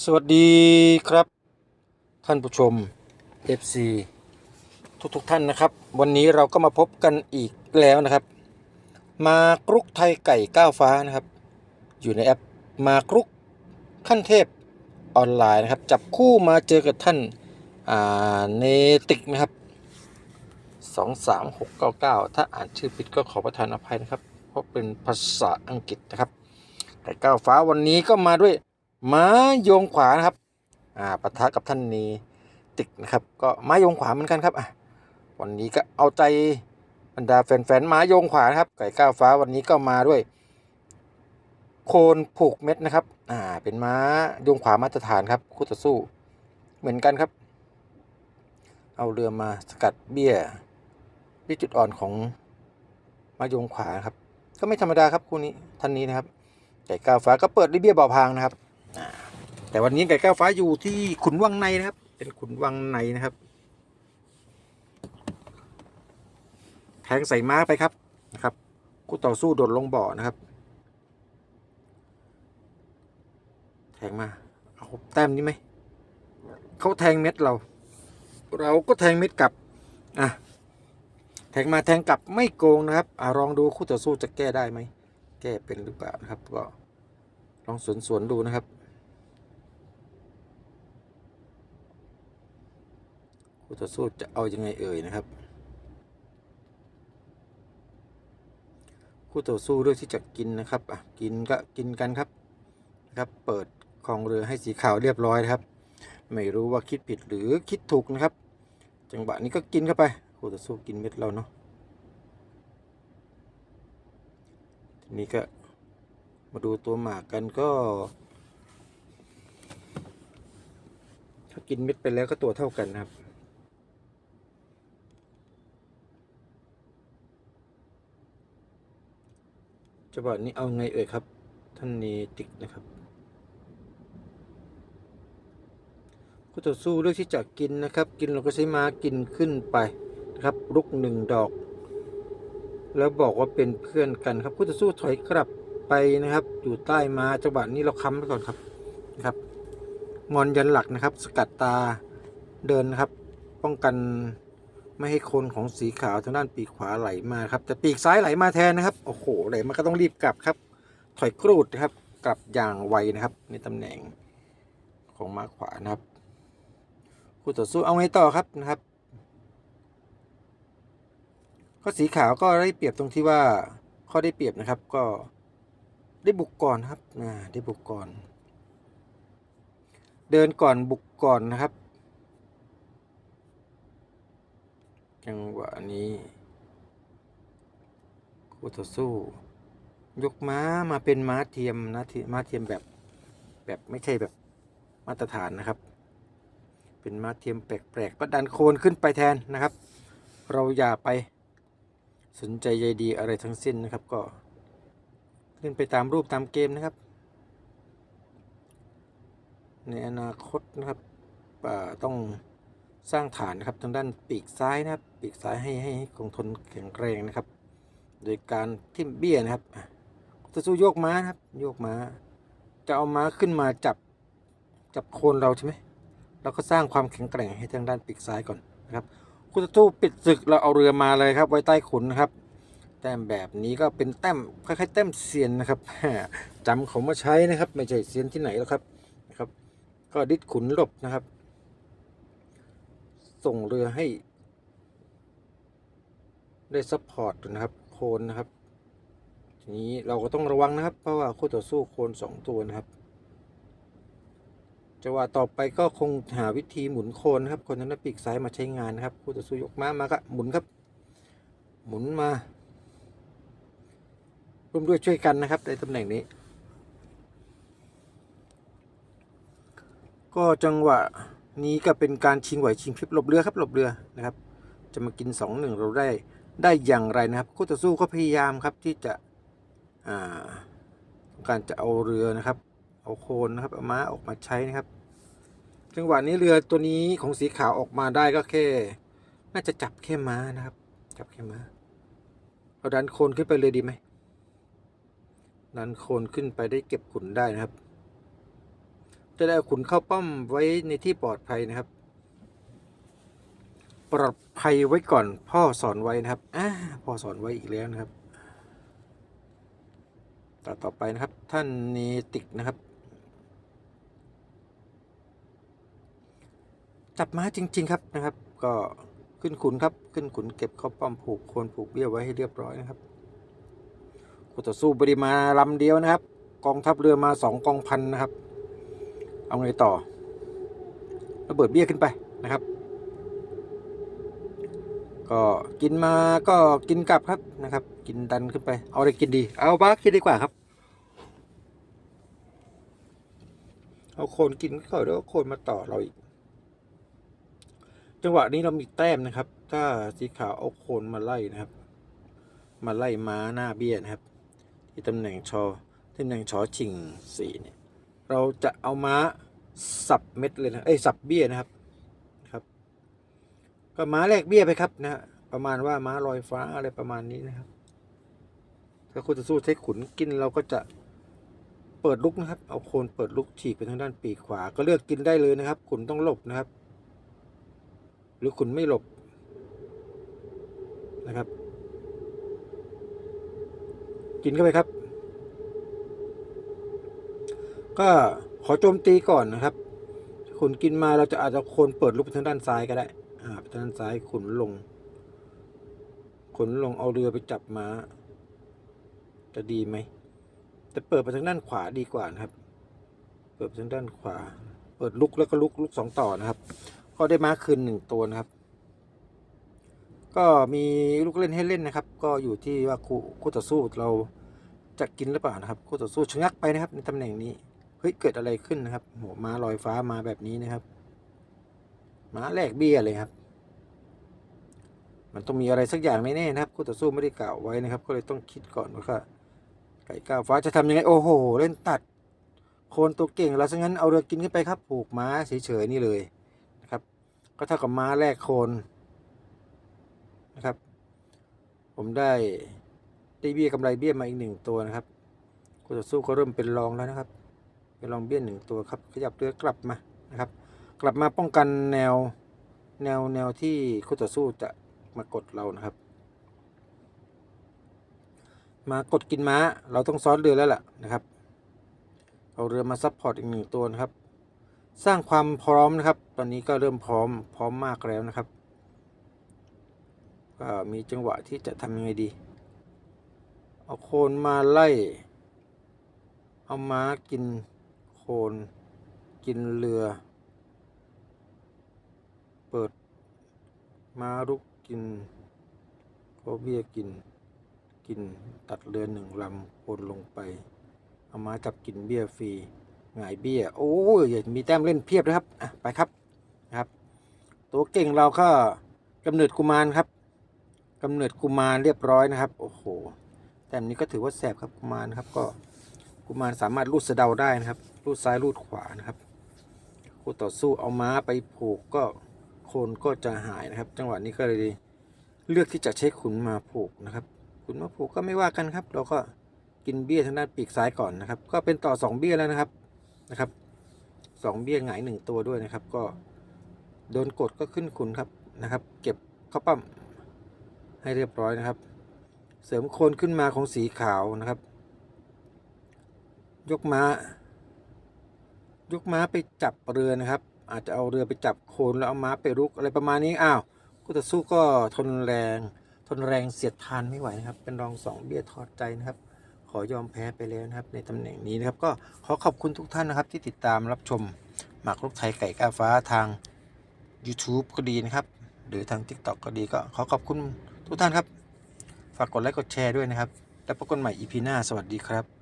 สวัสดีครับ ท่านผู้ชม FC ทุกทุกๆท่านนะครับ วันนี้เราก็มาพบกันอีกแล้วนะครับ มากรุกไทยไก่ก้าวฟ้านะครับ อยู่ในแอปมากรุกขั้นเทพออนไลน์นะครับ จับคู่มาเจอกับท่านอ่าเนติกนะครับ 23699 ถ้าอ่านชื่อผิดก็ขอประทานอภัยนะครับ เพราะเป็นภาษาอังกฤษนะครับไก่ก้าวฟ้าวันนี้ก็มาด้วย ม้าโยงขวานะครับ อ่าปะทะกับท่านนีติกนะครับ ก็ม้าโยงขวาเหมือนกันครับอะวันนี้ก็เอาใจบรรดาแฟนๆม้าโยงขวานะครับ ไก่ก้าวฟ้าวันนี้ก็มาด้วย โคนผูกเม็ดนะครับ อ่า เป็นม้าโยงขวามาตรฐานครับ คู่ต่อสู้ เหมือนกันครับ เอาเรือมาสกัดเบี้ยที่จุดอ่อนของม้าโยงขวาครับ ก็ไม่ธรรมดาครับคู่นี้ท่านนี้นะครับไก่ก้าวฟ้าก็เปิดด้วยเบี้ยเบาพางนะครับ แต่วันนี้ไก่แก้วฟ้าอยู่ที่ขุนวังในนะครับ เป็นขุนวังในนะครับ แทงใส่ม้าไปครับนะครับคู่ต่อสู้โดดลงบ่อนะครับ แทงมาเอาแต้มนี้ไหมเขาแทงเม็ดเรา เราก็แทงเม็ดกลับอะแทงมาแทงกลับไม่โกงนะครับอะลองดูคู่ต่อสู้จะแก้ได้ไหมแก้เป็นหรือเปล่านะครับ ก็ลองสวนสวนๆดูนะครับ คู่ต่อสู้จะเอายังไงเอ่ยนะครับ คู่ต่อสู้เลือกที่จะกินนะครับอะกินก็กินกันครับนะครับ เปิดคลองเรือให้สีขาวเรียบร้อยนะครับ ไม่รู้ว่าคิดผิดหรือคิดถูกนะครับ จังหวะนี้ก็กินเข้าไปคู่ต่อสู้กินเม็ดเราเนาะทีนี้ก็มาดูตัวหมากกันก็ถ้ากินเม็ดไปแล้วก็ตัวเท่ากันครับ จังหวะนี้เอาไงเอ่ยครับ ท่านเนติกนะครับก็ต่อสู้เลือกที่จะกินนะครับ กินเราก็ใช้ม้ากินขึ้นไปนะครับลุกหนึ่งดอก แล้วบอกว่าเป็นเพื่อนกันครับคู่ต่อสู้ถอยกลับไปนะครับ อยู่ใต้ม้าจังหวะนี้เราค้ำไว้ก่อนครับนะครับงอนยันหลักนะครับ สกัดตาเดินนะครับ ป้องกัน ไม่ให้คนของสีขาวทางด้านปีกขวาไหลมาครับแต่ปีกซ้ายไหลมาแทนนะครับโอ้โหไหลมาก็ต้องรีบกลับครับ ถอยกรูดนะครับ กลับอย่างไวนะครับ ในตำแหน่งของม้าขวานะครับคู่ต่อสู้เอาไงต่อครับนะครับ ก็สีขาวก็ได้เปรียบตรงที่ว่าข้อได้เปรียบนะครับ ก็ได้บุกก่อนครับอ่าได้บุกก่อน เดินก่อนบุกก่อนนะครับ จังหวะนี้คู่ต่อสู้ ยกม้ามาเป็นม้าเทียมนะทีม้าเทียมแบบแบบไม่ใช่แบบมาตรฐานนะครับ เป็นม้าเทียมแปลกๆก็ดันโคนขึ้นไปแทนนะครับ เราอย่าไปสนใจใยดีอะไรทั้งสิ้นนะครับก็เล่นไปตามรูปตามเกมนะครับ ในอนาคตนะครับอ่าต้อง สร้างฐานนะครับทางด้านปีกซ้ายนะครับปีกซ้ายให้ให้คงทนแข็งแรงนะครับ โดยการทิ่มเบี้ยนะครับจะสู้โยกม้านะครับ โยกม้า จะเอาม้าขึ้นมาจับจับโคนเราใช่ไหมเราก็สร้างความแข็งแกร่งให้ทางด้านปีกซ้ายก่อนนะครับคู่ต่อสู้ปิดศึกเราเอาเรือมาเลยครับ ไว้ใต้ขุนนะครับ แต้มแบบนี้ก็เป็นแต้มคล้ายๆแต้มเซียนนะครับจำเขามาใช้นะครับ ไม่ใช่เซียนที่ไหนแล้วครับนะครับ ก็ดิดขุนหลบนะครับ ส่งเรือให้ ได้ซัพพอร์ตนะครับ โคนนะครับ ทีนี้เราก็ต้องระวังนะครับ เพราะว่าคู่ต่อสู้โคนสองตัวนะครับจังหวะต่อไปก็คงหาวิธีหมุนโคนครับคนทางด้นปีกซ้ายมาใช้งานนะครับคู่ต่อสู้ยกม้ามาก็หมุนครับ หมุนมาร่วมด้วยช่วยกันนะครับ ในตำแหน่งนี้ ก็จังหวะ นี้ก็เป็นการชิงไหวชิงพริบหลบเรือครับหลบเรือนะครับ จะมากินสองหนึ่งเราได้ได้อย่างไรนะครับคู่ต่อสู้ก็พยายามครับที่จะการจะเอาเรือนะครับ เอาโคนนะครับเอาม้าออกมาใช้นะครับ จังหวะนี้เรือตัวนี้ของสีขาวออกมาได้ก็แค่ น่าจะจับแค่ม้านะครับ จับแค่ม้าเราดันโคนขึ้นไปเลยดีไหมดันโคนขึ้นไปได้เก็บขุนได้นะครับ จะได้เอาขุนเข้าป้อมไว้ในที่ปลอดภัยนะครับ ปลอดภัยไว้ก่อนพ่อสอนไว้นะครับอ่าพ่อสอนไว้อีกแล้วนะครับต่อต่อไปนะครับท่านเนติกนะครับ จับม้าจริง ๆ ครับนะครับ ก็ขึ้นขุนครับขึ้นขุนเก็บเข้าป้อมผูกโคนผูกเบี้ยวไว้ให้เรียบร้อยนะครับคู่ต่อสู้บริมาลำเดียวนะครับ กองทัพเรือมาสองกองพันนะครับ เอาไงต่อระเบิดเบี้ยขึ้นไปนะครับ ก็กินมาก็กินกลับครับนะครับ กินดันขึ้นไป เอาอะไรกินดี เอาบ้าคิดดีกว่าครับ เอาโคนกินก็เดี๋ยวโคนมาต่อเราอีก จังหวะนี้เรามีแต้มนะครับ ถ้าสีขาวเอาโคนมาไล่นะครับ มาไล่ม้าหน้าเบี้ยนะครับ ที่ตำแหน่งชอตำแหน่งชอชิงสี่เนี่ย เราจะเอาม้าสับเม็ดเลยนะเอ้ยสับเบี้ยนะครับครับก็ม้าแลกเบี้ยไปครับนะฮะประมาณว่าม้าลอยฟ้าอะไรประมาณนี้นะครับ ถ้าคุณจะสู้ใช้ขุนกินเราก็จะเปิดลุกนะครับ เอาโคนเปิดลุกฉีกไปทางด้านปีกขวา ก็เลือกกินได้เลยนะครับ ขุนต้องหลบนะครับ หรือขุนไม่หลบนะครับ กินเข้าไปครับ ก็ขอโจมตีก่อนนะครับขุนกินมาเราจะอาจจะคนเปิดลุกไปทางด้านซ้ายก็ได้ อ่าไปทางด้านซ้ายขุนลงขุนลงเอาเรือไปจับม้าจะดีไหมแต่เปิดไปทางด้านขวาดีกว่านะครับ เปิดไปทางด้านขวา เปิดลุกแล้วก็ลุกลุกสองต่อนะครับ ก็ได้ม้าคืนหนึ่งตัวนะครับ ก็มีลูกเล่นให้เล่นนะครับ ก็อยู่ที่ว่าคู่คู่ต่อสู้เราจะกินหรือเปล่านะครับ คู่ต่อสู้ชะงักไปนะครับในตำแหน่งนี้ เฮ้ยเกิดอะไรขึ้นนะครับโหม้าลอยฟ้ามาแบบนี้นะครับม้าแลกเบี้ยเลยครับ มันต้องมีอะไรสักอย่างแน่ๆนะครับคู่ต่อสู้ไม่ได้กล่าวไว้นะครับ ก็เลยต้องคิดก่อนว่าไก่ก้าวฟ้าจะทำยังไงโอ้โห เล่นตัด โคนตัวเก่งเราซะงั้นเอาเรือกินขึ้นไปครับ ผูกม้าเฉยๆนี่เลยนะครับ ก็เท่ากับม้าแลกโคนนะครับ ผมได้ได้เบี้ยกำไรเบี้ยมาอีกหนึ่งตัวนะครับคู่ต่อสู้ก็เริ่มเป็นรองแล้วนะครับ เป็นรองเบี้ยหนึ่งตัวครับ ขยับเรือกลับมานะครับ กลับมาป้องกันแนวแนวแนวที่คู่ต่อสู้จะมากดเรานะครับ มากดกินม้าเราต้องซ้อนเรือแล้วล่ะนะครับเอาเรือมาซัพพอร์ตอีกหนึ่งตัวนะครับ สร้างความพร้อมนะครับ ตอนนี้ก็เริ่มพร้อมพร้อมมากแล้วนะครับก็มีจังหวะที่จะทำยังไงดี เอาโคนมาไล่ เอาม้ากิน น กินเรือ เปิด ม้ารุกกินโคเบี้ยกิน กินตัดเรือหนึ่งลำโคนลงไป เอามาจับกินเบี้ยฟรีหงายเบี้ย โอ้ยมีแต้มเล่นเพียบนะครับอะไปครับนะครับ ตัวเก่งเราก็กำเนิดกุมารครับกำเนิดกุมารเรียบร้อยนะครับ โอ้โห แต้มนี้ก็ถือว่าแสบครับกุมารครับก็กุมารสามารถลูดสดาได้นะครับ ลูดซ้ายลูดขวานะครับคู่ต่อสู้เอาม้าไปผูกก็โคนก็จะหายนะครับ จังหวะนี้ก็เลยเลือกที่จะใช้ขุนมาผูกนะครับ ขุนมาผูกก็ไม่ว่ากันครับ เราก็กินเบี้ยทางด้านปีกซ้ายก่อนนะครับ ก็เป็นต่อสองเบี้ยแล้วนะครับนะครับสองเบี้ยหงายหนึ่งตัวด้วยนะครับ ก็โดนกดก็ขึ้นขุนครับนะครับ เก็บเข้าปั้มให้เรียบร้อยนะครับ เสริมโคนขึ้นมาของสีขาวนะครับ ยกม้า ยกม้าไปจับเรือนะครับ อาจจะเอาเรือไปจับโคนแล้วเอาม้าไปรุกอะไรประมาณนี้อ้าวคู่ต่อสู้ก็ทนแรง ทนแรงเสียดทานไม่ไหวนะครับ เป็นรองสองเบี้ยถอดใจนะครับ ขอยอมแพ้ไปแล้วนะครับ ในตำแหน่งนี้นะครับ ก็ขอขอบคุณทุกท่านนะครับ ที่ติดตามรับชมหมากรุกไทยไก่ก้าฟ้าทาง YouTube ก็ดีนะครับ หรือทาง TikTok ก็ดีก็ขอขอบคุณทุกท่านครับ ฝากกดไลค์กดแชร์ด้วยนะครับ แล้วพบกันใหม่ EP หน้าสวัสดีครับ